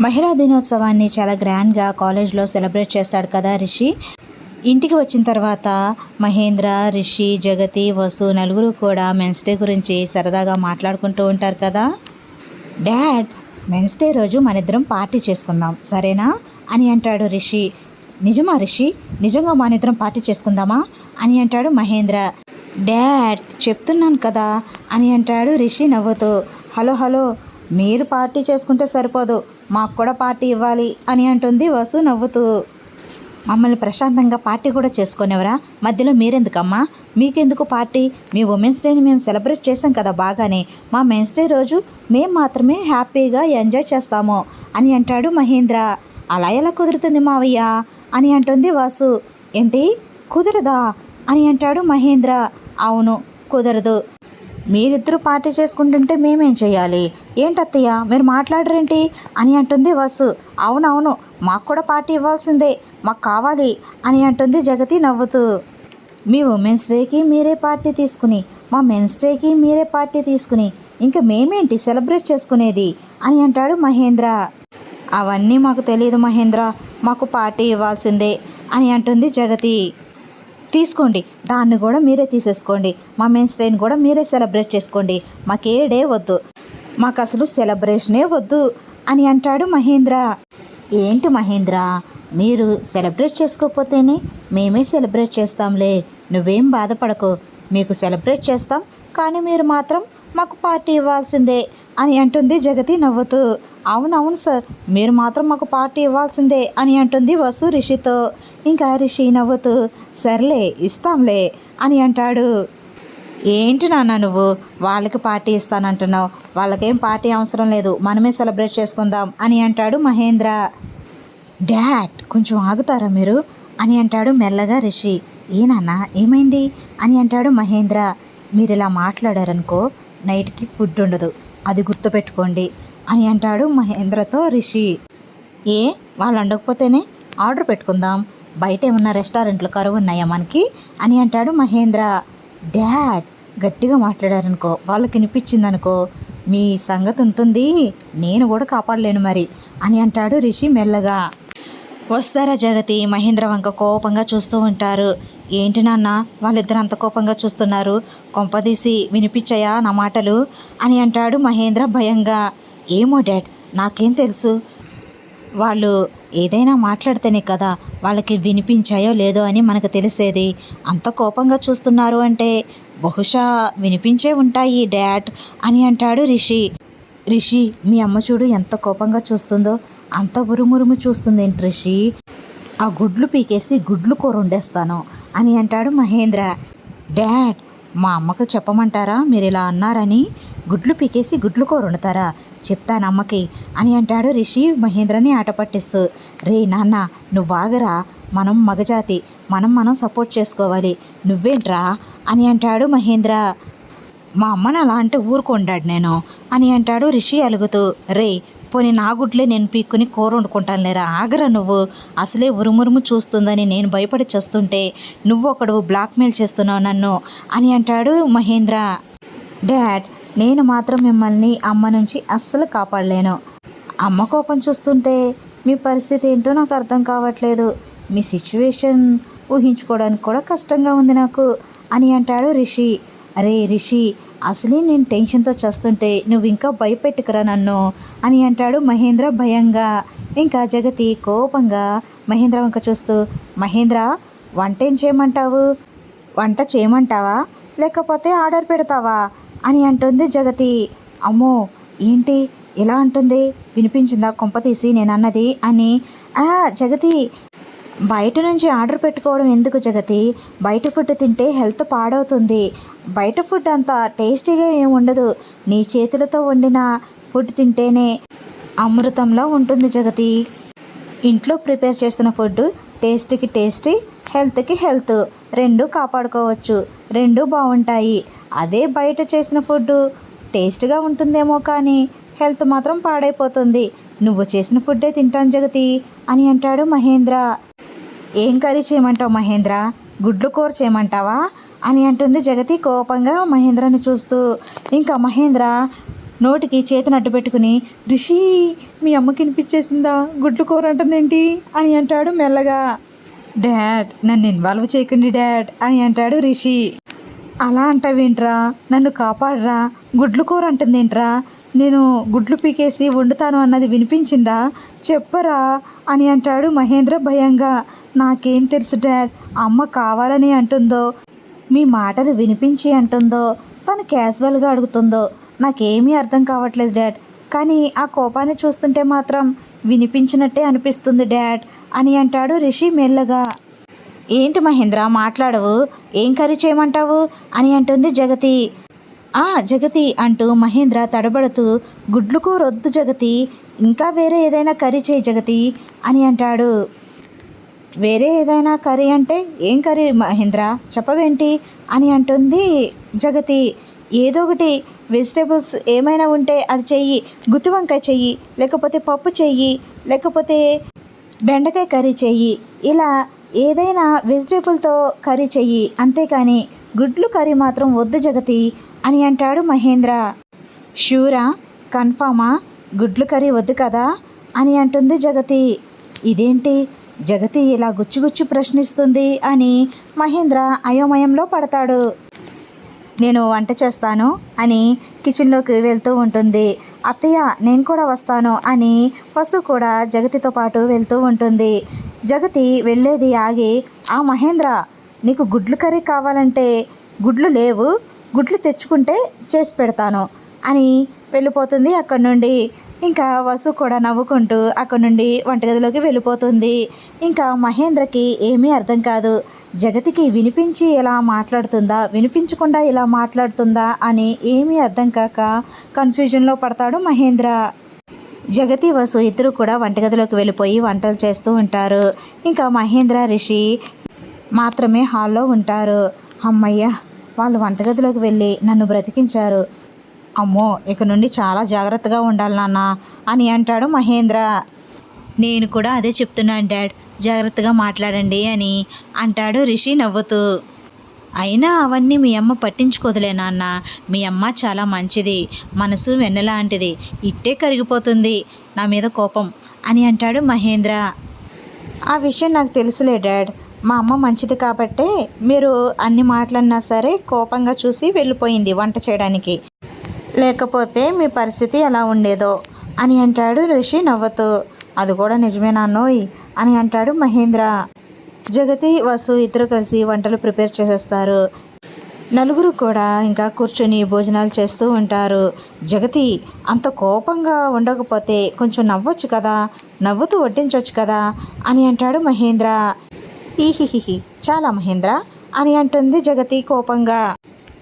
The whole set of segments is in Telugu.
మహిళా దినోత్సవాన్ని చాలా గ్రాండ్గా కాలేజ్లో సెలబ్రేట్ చేస్తాడు కదా రిషి. ఇంటికి వచ్చిన తర్వాత మహేంద్ర రిషి జగతి వసు నలుగురు కూడా మెన్స్ డే గురించి సరదాగా మాట్లాడుకుంటూ ఉంటారు కదా. డాడ్ మెన్స్ డే రోజు మనిద్దరం పార్టీ చేసుకుందాం సరేనా? అని అంటాడు రిషి. నిజమా రిషి? నిజంగా మన ఇద్దరం పార్టీ చేసుకుందామా? అని అంటాడు మహేంద్ర. డాడ్ చెప్తున్నాను కదా అని అంటాడు రిషి నవ్వుతూ. హలో హలో మీరు పార్టీ చేసుకుంటే సరిపోదు. మాకు కూడా పార్టీ ఇవ్వాలి అని అంటుంది వసు నవ్వుతూ. మమ్మల్ని ప్రశాంతంగా పార్టీ కూడా చేసుకునేవరా? మధ్యలో మీరెందుకమ్మా? మీకెందుకు పార్టీ? మీ ఉమెన్స్ డేని మేము సెలబ్రేట్ చేసాం కదా బాగానే. మా మెన్స్ డే రోజు మేము మాత్రమే హ్యాపీగా ఎంజాయ్ చేస్తాము అని అంటాడు మహేంద్ర. అలా ఎలా కుదురుతుంది మావయ్య? అని అంటుంది వాసు. ఏంటి? కుదరదా? అని అంటాడు మహేంద్ర. అవును కుదరదు. మీరిద్దరూ పార్టీ చేసుకుంటుంటే మేమేం చేయాలి? ఏంటత్తయ్య మీరు మాట్లాడరేంటి? అని అంటుంది వసు. అవునవును మాకు కూడా పార్టీ ఇవ్వాల్సిందే మాకు కావాలి అని అంటుంది జగతి నవ్వుతూ. మీ ఉమెన్స్ డేకి మీరే పార్టీ తీసుకుని మా మెన్స్ డేకి మీరే పార్టీ తీసుకుని ఇంకా మేమేంటి సెలబ్రేట్ చేసుకునేది? అని అంటాడు మహేంద్ర. అవన్నీ మాకు తెలియదు మహేంద్ర మాకు పార్టీ ఇవ్వాల్సిందే అని అంటుంది జగతి. తీసుకోండి దాన్ని కూడా మీరే తీసేసుకోండి మా మెన్స్ డేని కూడా మీరే సెలబ్రేట్ చేసుకోండి మాకే డే వద్దు మాకు అసలు సెలబ్రేషనే వద్దు అని అంటాడు మహేంద్ర. ఏంటి మహేంద్ర? మీరు సెలబ్రేట్ చేసుకోకపోతేనే మేమే సెలబ్రేట్ చేస్తాంలే. నువ్వేం బాధపడకు. మీకు సెలబ్రేట్ చేస్తాం కానీ మీరు మాత్రం మాకు పార్టీ ఇవ్వాల్సిందే అని అంటుంది జగతి నవ్వుతూ. అవునవును సార్ మీరు మాత్రం మాకు పార్టీ ఇవ్వాల్సిందే అని అంటుంది వసు రిషితో. ఇంకా రిషి నవ్వుతూ సర్లే ఇస్తాంలే అని అంటాడు. ఏంటి నాన్న నువ్వు? వాళ్ళకి పార్టీ ఇస్తానంటున్నావు. వాళ్ళకేం పార్టీ అవసరం లేదు. మనమే సెలబ్రేట్ చేసుకుందాం. అని అంటాడు మహేంద్ర. డాడ్ కొంచెం ఆగుతారా మీరు? అని అంటాడు మెల్లగా రిషి. ఏ నాన్న ఏమైంది? అని అంటాడు మహేంద్ర. మీరు ఇలా మాట్లాడారనుకో నైట్కి ఫుడ్ ఉండదు. అది గుర్తుపెట్టుకోండి. అని అంటాడు మహేంద్రతో రిషి. ఏ వాళ్ళు అండకపోతేనే ఆర్డర్ పెట్టుకుందాం. బయట ఏమన్నా రెస్టారెంట్లు కరువు ఉన్నాయా మనకి? అని అంటాడు మహేంద్ర. డాడ్ గట్టిగా మాట్లాడారనుకో వాళ్ళకి వినిపించిందనుకో మీ సంగతి ఉంటుంది నేను కూడా కాపాడలేను మరి అని అంటాడు రిషి మెల్లగా. వస్తారా జగతి? మహేంద్ర వంక కోపంగా చూస్తూ ఉంటారు. ఏంటి నాన్న వాళ్ళిద్దరు అంత కోపంగా చూస్తున్నారు? కొంపదీసి వినిపించాయా నా మాటలు? అని అంటాడు మహేంద్ర భయంగా. ఏమో డాడ్ నాకేం తెలుసు? వాళ్ళు ఏదైనా మాట్లాడితేనే కదా వాళ్ళకి వినిపించాయో లేదో అని మనకు తెలిసేది. అంత కోపంగా చూస్తున్నారు అంటే బహుశా వినిపించే ఉంటాయి డాడ్ అని అంటాడు రిషి. రిషి మీ అమ్మ చూడు ఎంత కోపంగా చూస్తుందో అంత ఉరుమురుము చూస్తుంది ఏంటి రిషి? ఆ గుడ్లు పీకేసి గుడ్లు కూర వండేస్తాను అని అంటాడు మహేంద్ర. డాడ్ మా అమ్మకు చెప్పమంటారా మీరు ఇలా అన్నారని? గుడ్లు పీకేసి గుడ్లు కూర వండుతారా? చెప్తాను అమ్మకి అని అంటాడు రిషి మహేంద్రని ఆట పట్టిస్తూ. రే నాన్న నువ్వు ఆగరా మనం మగజాతి. మనం మనం సపోర్ట్ చేసుకోవాలి. నువ్వేంట్రా? అని అంటాడు మహేంద్ర. మా అమ్మని అలా అంటే ఊరుకొండాడు నేను అని అంటాడు రిషి అలుగుతూ. రే పోనీ నా గుడ్లే నేను పీక్కుని కూర వండుకుంటాను లేరా ఆగరా నువ్వు. అసలే ఉరుమురుము చూస్తుందని నేను భయపడి చేస్తుంటే నువ్వు ఒకడు బ్లాక్మెయిల్ చేస్తున్నావు నన్ను అని అంటాడు మహేంద్ర. డాడ్ నేను మాత్రం మిమ్మల్ని అమ్మ నుంచి అస్సలు కాపాడలేను. అమ్మ కోపం చూస్తుంటే మీ పరిస్థితి ఏంటో నాకు అర్థం కావట్లేదు. మీ సిచ్యువేషన్ ఊహించుకోవడానికి కూడా కష్టంగా ఉంది నాకు అని అంటాడు రిషి. అరే రిషి అసలే నేను టెన్షన్తో చేస్తుంటే నువ్వు ఇంకా భయపెట్టుకురా నన్ను అని అంటాడు మహేంద్ర భయంగా. ఇంకా జగతి కోపంగా మహేంద్ర వంక చూస్తూ మహేంద్ర వంట ఏం చేయమంటావు? వంట చేయమంటావా? లేకపోతే ఆర్డర్ పెడతావా? అని అంటుంది జగతి. అమ్మో ఏంటి? ఎలా అంటుంది? వినిపించిందా కొంపతీసి నేను అన్నది అని. ఆ జగతి బయట నుంచి ఆర్డర్ పెట్టుకోవడం ఎందుకు జగతి? బయట ఫుడ్ తింటే హెల్త్ పాడవుతుంది. బయట ఫుడ్ అంత టేస్టీగా ఏమి ఉండదు. నీ చేతులతో వండిన ఫుడ్ తింటేనే అమృతంలా ఉంటుంది జగతి. ఇంట్లో ప్రిపేర్ చేసిన ఫుడ్ టేస్ట్కి టేస్టీ హెల్త్కి హెల్త్. రెండు కాపాడుకోవచ్చు. రెండు బాగుంటాయి అదే బయట చేసిన ఫుడ్ టేస్ట్గా ఉంటుందేమో కానీ హెల్త్ మాత్రం పాడైపోతుంది. నువ్వు చేసిన ఫుడ్డే తింటాను జగతి అని అంటాడు మహేంద్ర. ఏం కర్రీ చేయమంటావు మహేంద్ర? గుడ్లు కూర చేయమంటావా? అని అంటుంది జగతి కోపంగా మహేంద్రని చూస్తూ. ఇంకా మహేంద్ర నోటికి చేతిని అడ్డు పెట్టుకుని రిషి మీ అమ్మకి వినిపించేసిందా? గుడ్లు కూర అంటుందేంటి? అని అంటాడు మెల్లగా. డాడ్ నన్ను ఇన్వాల్వ్ చేయకండి డాడ్ అని అంటాడు రిషి. అలా అంటావేంట్రా? నన్ను కాపాడరా? గుడ్లు కూర అంటుందేంట్రా? నేను గుడ్లు పీకేసి వండుతాను అన్నది వినిపించిందా? చెప్పరా అని అంటాడు మహేంద్ర భయంగా. నాకేం తెలుసు డాడ్ అమ్మ కావాలని అంటుందో మీ మాటలు వినిపించి అంటుందో తను క్యాజువల్గా అడుగుతుందో నాకేమీ అర్థం కావట్లేదు డాడ్. కానీ ఆ కోపాన్ని చూస్తుంటే మాత్రం వినిపించినట్టే అనిపిస్తుంది డాడ్ అని అంటాడు రిషి మెల్లగా. ఏంటి మహేంద్ర మాట్లాడవు. ఏం కర్రీ చేయమంటావు? అని అంటుంది జగతి. ఆ జగతి అంటూ మహేంద్ర తడబడుతూ గుడ్లకు రొద్దు జగతి. ఇంకా వేరే ఏదైనా కర్రీ చేయి జగతి అని అంటాడు. వేరే ఏదైనా కర్రీ అంటే ఏం కర్రీ మహేంద్ర? చెప్పవేంటి? అని అంటుంది జగతి. ఏదో ఒకటి వెజిటేబుల్స్ ఏమైనా ఉంటే అది చెయ్యి. గుత్తి వంకాయ చెయ్యి లేకపోతే పప్పు చెయ్యి లేకపోతే బెండకాయ కర్రీ చెయ్యి. ఇలా ఏదైనా వెజిటేబుల్తో కర్రీ చెయ్యి అంతేకాని గుడ్లు కర్రీ మాత్రం వద్దు జగతి అని అంటాడు మహేంద్ర. షూరా? కన్ఫామా? గుడ్లు కర్రీ వద్దు కదా అని అంటుంది జగతి. ఇదేంటి? జగతి ఇలా గుచ్చుగుచ్చు ప్రశ్నిస్తుంది అని మహేంద్ర అయోమయంలో పడతాడు. నేను వంట చేస్తాను అని కిచెన్లోకి వెళ్తూ ఉంటుంది. అత్తయ్య నేను కూడా వస్తాను అని వసు కూడా జగతితో పాటు వెళ్తూ ఉంటుంది. జగతి వెళ్ళేది ఆగి ఆ మహేంద్ర నీకు గుడ్లు కర్రీ కావాలంటే గుడ్లు లేవు గుడ్లు తెచ్చుకుంటే చేసి పెడతాను అని వెళ్ళిపోతుంది అక్కడి నుండి. ఇంకా వసు కూడా నవ్వుకుంటూ అక్కడి నుండి వంటగదిలోకి వెళ్ళిపోతుంది. ఇంకా మహేంద్రకి ఏమీ అర్థం కాదు. జగతికి వినిపించి ఎలా మాట్లాడుతుందా వినిపించకుండా ఇలా మాట్లాడుతుందా అని ఏమీ అర్థం కాక కన్ఫ్యూజన్లో పడతాడు మహేంద్ర. జగతి వసు ఇద్దరు కూడా వంటగదిలోకి వెళ్ళిపోయి వంటలు చేస్తూ ఉంటారు. ఇంకా మహేంద్ర రిషి మాత్రమే హాల్లో ఉంటారు. అమ్మయ్య వాళ్ళు వంటగదిలోకి వెళ్ళి నన్ను బ్రతికించారు. అమ్మో ఇక నుండి చాలా జాగ్రత్తగా ఉండాలి నాన్న అని అంటాడు మహేంద్ర. నేను కూడా అదే చెప్తున్నాను డాడ్. జాగ్రత్తగా మాట్లాడండి అని అంటాడు రిషి నవ్వుతూ. అయినా అవన్నీ మీ అమ్మ పట్టించుకోదులే నాన్న. మీ అమ్మ చాలా మంచిది. మనసు వెన్నలాంటిది. ఇట్టే కరిగిపోతుంది. నా మీద కోపం. అని అంటాడు మహేంద్ర. ఆ విషయం నాకు తెలుసులే డాడ్. మా అమ్మ మంచిది కాబట్టే మీరు అన్ని మాటలన్నా సరే కోపంగా చూసి వెళ్ళిపోయింది వంట చేయడానికి. లేకపోతే మీ పరిస్థితి ఎలా ఉండేదో అని అంటాడు రిషి నవ్వుతూ. అది కూడా నిజమేనా నోయ్? అని అంటాడు మహేంద్ర. జగతి వసు ఇద్దరు కలిసి వంటలు ప్రిపేర్ చేసేస్తారు. నలుగురు కూడా ఇంకా కూర్చొని భోజనాలు చేస్తూ ఉంటారు. జగతి అంత కోపంగా ఉండకపోతే కొంచెం నవ్వొచ్చు కదా? నవ్వుతూ వడ్డించవచ్చు కదా? అని అంటాడు మహేంద్ర. ఈహిహిహి చాలా మహేంద్ర అని అంటుంది జగతి కోపంగా.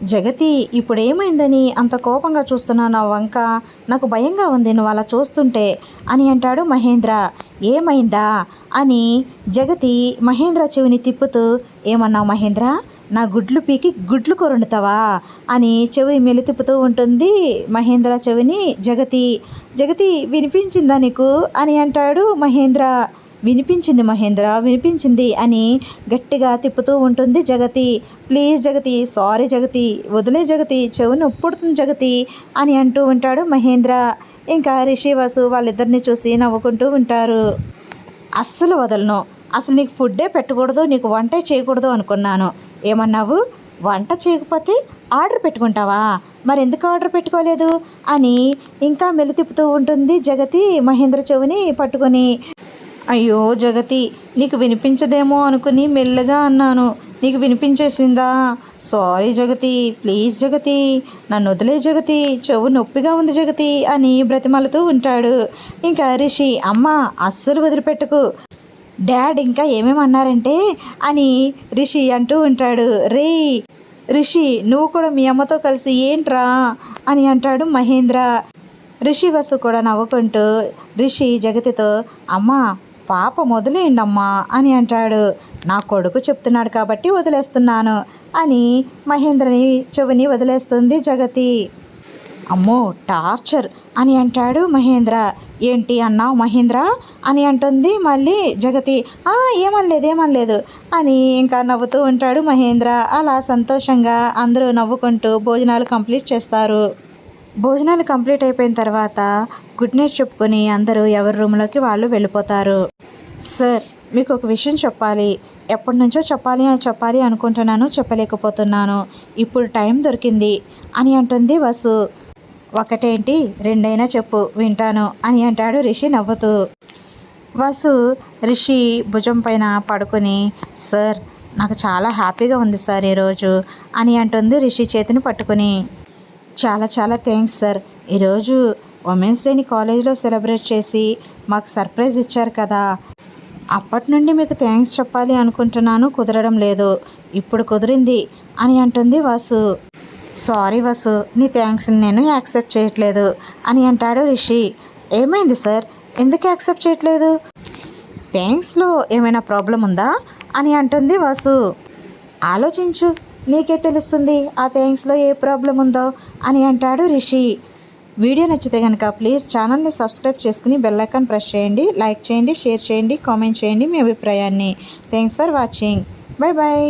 జగతి ఇప్పుడు ఏమైందని అంత కోపంగా చూస్తున్నాను నా వంక? నాకు భయంగా ఉంది నువ్వు అలా చూస్తుంటే అని అంటాడు మహేంద్ర. ఏమైందా? అని జగతి మహేంద్ర చెవిని తిప్పుతూ ఏమన్నావు మహేంద్ర? నా గుడ్లు పీకి గుడ్లు కొరుండుతావా? అని చెవి మెలితిప్పుతూ ఉంటుంది మహేంద్ర చెవిని జగతి. జగతి వినిపించిందా నీకు? అని అంటాడు మహేంద్ర. వినిపించింది మహేంద్ర వినిపించింది అని గట్టిగా తిప్పుతూ ఉంటుంది జగతి. ప్లీజ్ జగతి సారీ జగతి వదిలే జగతి చెవు నొప్పుడుతుంది జగతి అని అంటూ ఉంటాడు మహేంద్ర. ఇంకా రిషి వసు వాళ్ళిద్దరిని చూసి నవ్వుకుంటూ ఉంటారు. అస్సలు వదలను. అసలు నీకు ఫుడ్డే పెట్టకూడదు నీకు వంటే చేయకూడదు అనుకున్నాను. ఏమన్నావు? వంట చేయకపోతే ఆర్డర్ పెట్టుకుంటావా? మరి ఎందుకు ఆర్డర్ పెట్టుకోలేదు? అని ఇంకా మెలితిప్పుతూ ఉంటుంది జగతి మహేంద్ర చెవిని పట్టుకొని. అయ్యో జగతి నీకు వినిపించదేమో అనుకుని మెల్లగా అన్నాను. నీకు వినిపించేసిందా? సారీ జగతి ప్లీజ్ జగతి నన్ను వదిలే జగతి చెవు నొప్పిగా ఉంది జగతి అని బ్రతిమలుతూ ఉంటాడు. ఇంకా రిషి అమ్మ అస్సలు వదిలిపెట్టుకు. డాడ్ ఇంకా ఏమేమన్నారంటే అని రిషి అంటూ ఉంటాడు. రే రిషి నువ్వు కూడా మీ అమ్మతో కలిసి ఏంట్రా అని అంటాడు మహేంద్ర. రిషి వసు కూడా నవ్వుకుంటూ రిషి జగతితో అమ్మ పాప వదిలేయండమ్మా అని అంటాడు. నా కొడుకు చెప్తున్నాడు కాబట్టి వదిలేస్తున్నాను అని మహేంద్రని చెవిని వదిలేస్తుంది జగతి. అమ్మో టార్చర్ అని అంటాడు మహేంద్ర. ఏంటి అన్నావు మహేంద్ర? అని అంటుంది మళ్ళీ జగతి. "ఆ, ఏమనలేదు ఏమనలేదు అని ఇంకా నవ్వుతూ ఉంటాడు మహేంద్ర. అలా సంతోషంగా అందరూ నవ్వుకుంటూ భోజనాలు కంప్లీట్ చేస్తారు. భోజనాలు కంప్లీట్ అయిపోయిన తర్వాత గుడ్ నైట్ చెప్పుకొని అందరూ ఎవరి రూమ్లోకి వాళ్ళు వెళ్ళిపోతారు. సార్ మీకు ఒక విషయం చెప్పాలి. ఎప్పటి నుంచో చెప్పాలి అని చెప్పాలి అనుకుంటున్నాను చెప్పలేకపోతున్నాను. ఇప్పుడు టైం దొరికింది అని అంటుంది వసు. ఒకటేంటి? రెండైనా చెప్పు వింటాను అని అంటాడు రిషి నవ్వుతూ. వసు రిషి భుజం పైన పడుకుని సార్ నాకు చాలా హ్యాపీగా ఉంది సార్ ఈరోజు అని అంటుంది రిషి చేతిని పట్టుకుని. చాలా చాలా థ్యాంక్స్ సార్ ఈరోజు ఉమెన్స్ డేని కాలేజ్లో సెలబ్రేట్ చేసి మాకు సర్ప్రైజ్ ఇచ్చారు కదా. అప్పటి నుండి మీకు థ్యాంక్స్ చెప్పాలి అనుకుంటున్నాను కుదరడం లేదు. ఇప్పుడు కుదిరింది అని అంటుంది వాసు. సారీ వసు నీ థ్యాంక్స్ని నేను యాక్సెప్ట్ చేయట్లేదు అని అంటాడు రిషి. ఏమైంది సార్ ఎందుకు యాక్సెప్ట్ చేయట్లేదు? థ్యాంక్స్లో ఏమైనా ప్రాబ్లం ఉందా? అని అంటుంది వాసు. ఆలోచించు. నీకే తెలుస్తుంది ఆ థ్యాంక్స్లో ఏ ప్రాబ్లం ఉందో అని అంటాడు రిషి. వీడియో నచ్చితే కనుక ప్లీజ్ ఛానల్ని సబ్స్క్రైబ్ చేసుకుని బెల్లైకాన్ ప్రెస్ చేయండి లైక్ చేయండి షేర్ చేయండి కామెంట్ చేయండి మీ అభిప్రాయాన్ని. Thanks for watching bye bye